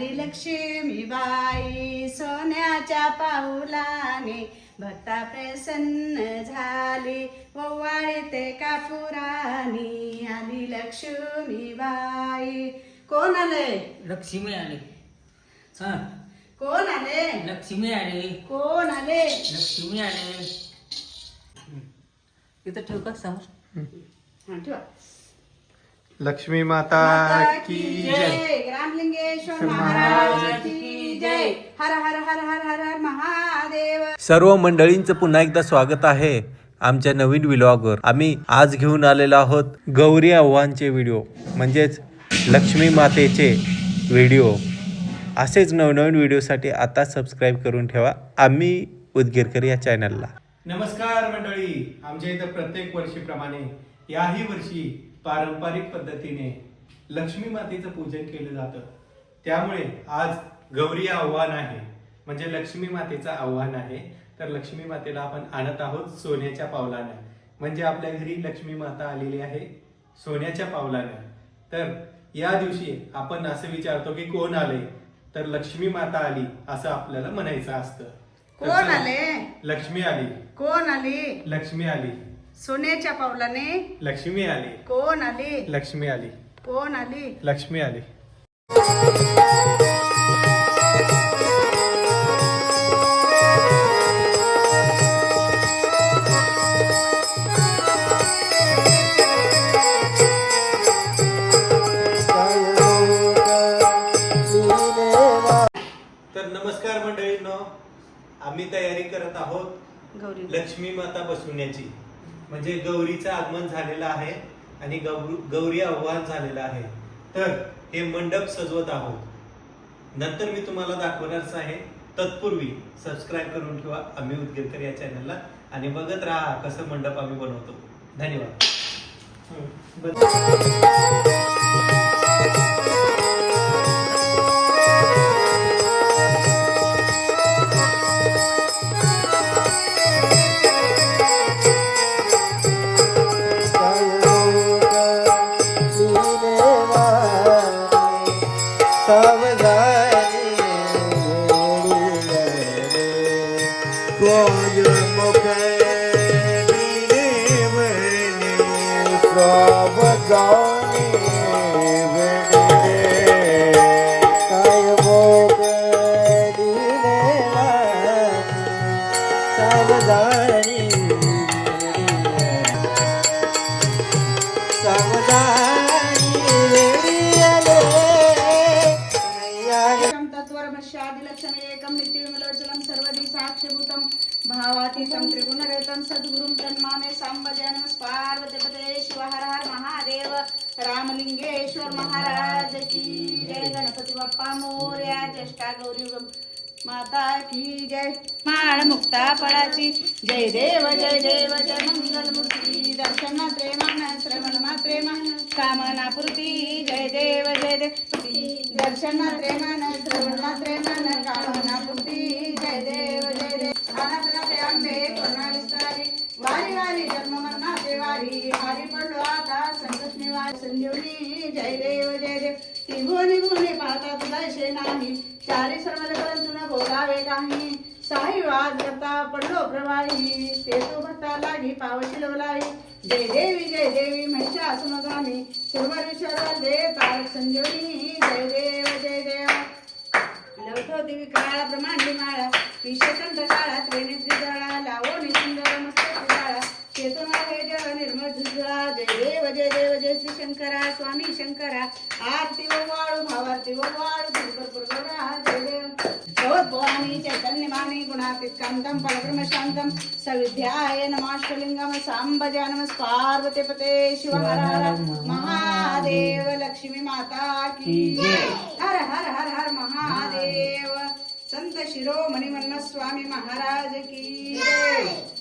लक्ष्मी बाई सोन्याच्या पाऊलाने भक्ता प्रसन्न झाली. ओवाळी ते कापुरानी आली लक्ष्मी बाई कोण आले? लक्ष्मी आले. हा कोण आले? लक्ष्मी आले. कोण आले? लक्ष्मी आले. इथं ठेव का? समोर हा, ठेवा. लक्ष्मी माता माता की जय. रामलिंगेश्वर महाराज की जय. हर हर हर हर हर हर महादेव. सर्व मंडळींचं पुन्हा एकदा स्वागत आहे आमच्या नवीन व्लॉगवर आम्ही आज घेऊन आलेलो आहोत गौरी आव्हानचे व्हिडिओ म्हणजेच लक्ष्मी मातेचे व्हिडिओ. असेच नवनवीन व्हिडिओसाठी आता सबस्क्राईब करून ठेवा. आम्ही उदगीरकर या चॅनलला नमस्कार मंडळी. आमच्या इथं प्रत्येक वर्षीप्रमाणे याही वर्षी पारंपरिक पद्धतीने लक्ष्मी मातेचं पूजन केलं जातं. त्यामुळे आज गौरी आव्हान आहे. म्हणजे लक्ष्मी मातेचं आव्हान आहे. तर लक्ष्मी मातेला आपण आणत आहोत सोन्याच्या पावलानं. म्हणजे आपल्या घरी लक्ष्मी माता आलेली आहे सोन्याच्या पावलानं. तर या दिवशी आपण असं विचारतो की कोण आले? तर लक्ष्मी माता आली असं आपल्याला म्हणायचं असतं. कोण आले? लक्ष्मी आली. कोण आली? लक्ष्मी आली. सोन्याच्या पावलाने लक्ष्मी आली. कोण आली? लक्ष्मी आली. कोण आली? लक्ष्मी आली. तर नमस्कार मंडळींनो आम्ही तयारी करत आहोत गौरी. लक्ष्मी माता बसवण्याची. म्हणजे गौरीचं आगमन झालेलं आहे आणि गौरी गौरी आव्हान झालेलं आहे. तर हे मंडप सजवत आहोत. नंतर मी तुम्हाला दाखवणारच आहे. तत्पूर्वी सबस्क्राईब करून ठेवा. आम्ही उदगीरकर या चॅनलला आणि बघत राहा कसं मंडप आम्ही बनवतो. धन्यवाद. हो, સમજાય કોઈ મુખે સમજાય तत्त्वरमस्यादिलक्षणे एकं नित्यविमलोचनं सर्वदि भावातीतं त्रिगुणरहितं सद्गुरुं तन्मामे साम्बजानं पार्वतीपते शिव हर महादेव रामलिंगेश्वर महाराज की जय। गणपती बाप्पा मोर्या ज्येष्ठा गौरी माता की जय। माळ मुक्ता फळाची जय देव जय देव जय मंगल मूर्ती दर्शन मात्रे श्रवण मात्रे कामना पूर्ती जय देव। दर्शन मात्रे मान श्रवण मात्रे मान कामना पूर्ती जय देव जय देव अनाथनाथे आंबे करुणा विस्तारी वारी वारी जन्म मरणाचे देवारी हारी पडलो आता संकट निवार संजीवनी जय देव जय देव तिघोनी गुणी पाहता तुला शेनानी चारी सर्वले परंतु न बोलावे काही साई वाद करता पडलो प्रवाही. ते तो भक्ता लागी पावशी लवलाई जय देवी जय देवी महिषा सुमगामी सुरवर दे तारक संजीवनी जय देव जय देव. लवतो देवी काळा ब्रह्मांडी माळा. विशेषण काळा शंकरा स्वामी शंकरा. आरती वाळू भावारती व वाळू भरपूर गौरा जय देव भवद्भवानी चैतन्यमानी गुणातीत कांतं परब्रह्म शांतं सविध्याय नमाष्टलिंगम सांबजानम पार्वती पते शिव हर हर महादेव लक्ष्मी माता की हर हर हर हर महादेव. संत शिरोमणी मन्म स्वामी महाराज की जय.